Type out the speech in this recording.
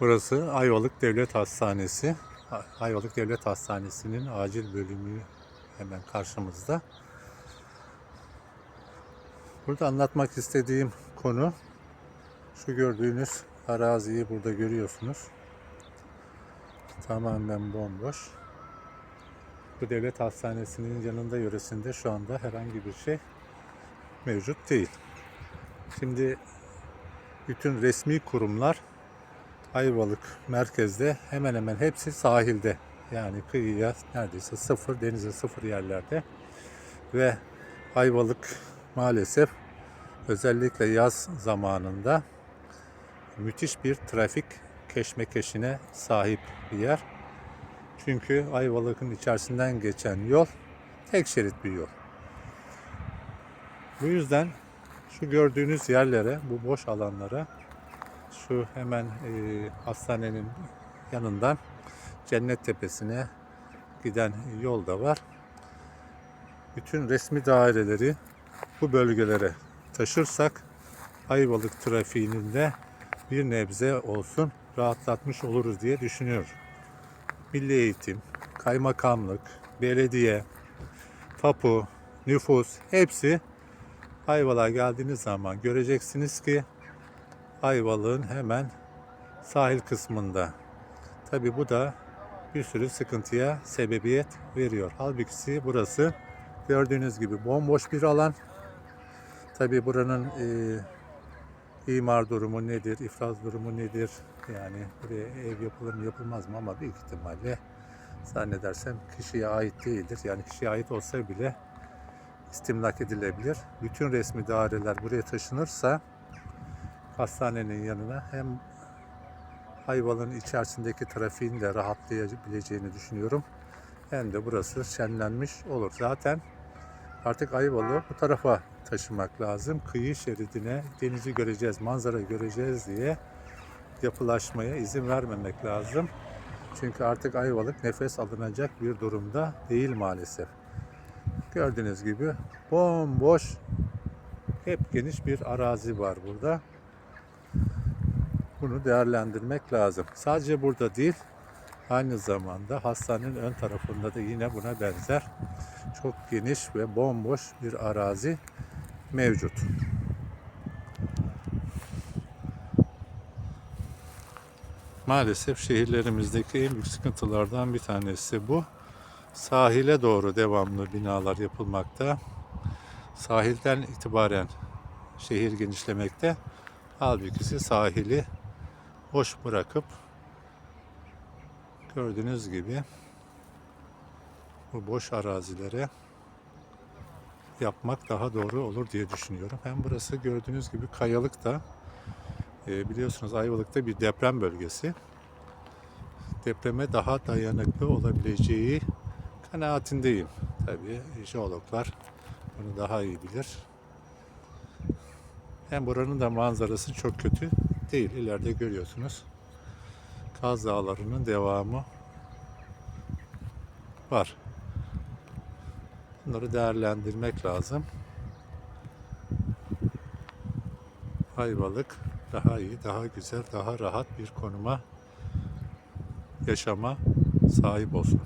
Burası Ayvalık Devlet Hastanesi. Ayvalık Devlet Hastanesi'nin acil bölümü hemen karşımızda. Burada anlatmak istediğim konu şu gördüğünüz araziyi burada görüyorsunuz. Tamamen bomboş. Bu devlet hastanesinin yanında yöresinde şu anda herhangi bir şey mevcut değil. Şimdi bütün resmi kurumlar Ayvalık merkezde hemen hemen hepsi sahilde. Yani kıyıya neredeyse sıfır, denize sıfır yerlerde. Ve Ayvalık maalesef özellikle yaz zamanında müthiş bir trafik keşmekeşine sahip bir yer. Çünkü Ayvalık'ın içerisinden geçen yol tek şerit bir yol. Bu yüzden şu gördüğünüz yerlere, bu boş alanlara şu hemen e, hastanenin yanından Cennet Tepesi'ne giden yol da var. Bütün resmi daireleri bu bölgelere taşırsak Ayvalık trafiğinin de bir nebze olsun rahatlatmış oluruz diye düşünüyorum. Milli Eğitim, Kaymakamlık, Belediye, Tapu, nüfus hepsi Ayvalık'a geldiğiniz zaman göreceksiniz ki Ayvalık'ın hemen sahil kısmında. Tabi bu da bir sürü sıkıntıya sebebiyet veriyor. Halbuki burası gördüğünüz gibi bomboş bir alan. Tabi buranın e, imar durumu nedir, ifraz durumu nedir? Yani buraya ev yapılır mı yapılmaz mı ama büyük ihtimalle zannedersem kişiye ait değildir. Yani kişiye ait olsa bile istimlak edilebilir. Bütün resmi daireler buraya taşınırsa hastanenin yanına hem Ayvalık'ın içerisindeki trafiğin de rahatlayabileceğini düşünüyorum. Hem de burası şenlenmiş olur. Zaten artık Ayvalık'ı bu tarafa taşımak lazım. Kıyı şeridine denizi göreceğiz, manzara göreceğiz diye yapılaşmaya izin vermemek lazım. Çünkü artık Ayvalık nefes alınacak bir durumda değil maalesef. Gördüğünüz gibi bomboş hep geniş bir arazi var burada. Bunu değerlendirmek lazım. Sadece burada değil, aynı zamanda hastanenin ön tarafında da yine buna benzer çok geniş ve bomboş bir arazi mevcut. Maalesef şehirlerimizdeki en büyük sıkıntılardan bir tanesi bu. Sahile doğru devamlı binalar yapılmakta. Sahilden itibaren şehir genişlemekte. Halbuki sahili boş bırakıp gördüğünüz gibi bu boş arazilere yapmak daha doğru olur diye düşünüyorum. Hem burası gördüğünüz gibi kayalık da e, biliyorsunuz Ayvalık'ta bir deprem bölgesi. Depreme daha dayanıklı olabileceği kanaatindeyim. Tabii jeologlar bunu daha iyi bilir. Hem buranın da manzarası çok kötü değil. İleride görüyorsunuz. Kaz Dağları'nın devamı var. Bunları değerlendirmek lazım. Ayvalık daha iyi, daha güzel, daha rahat bir konuma yaşama sahip olsun.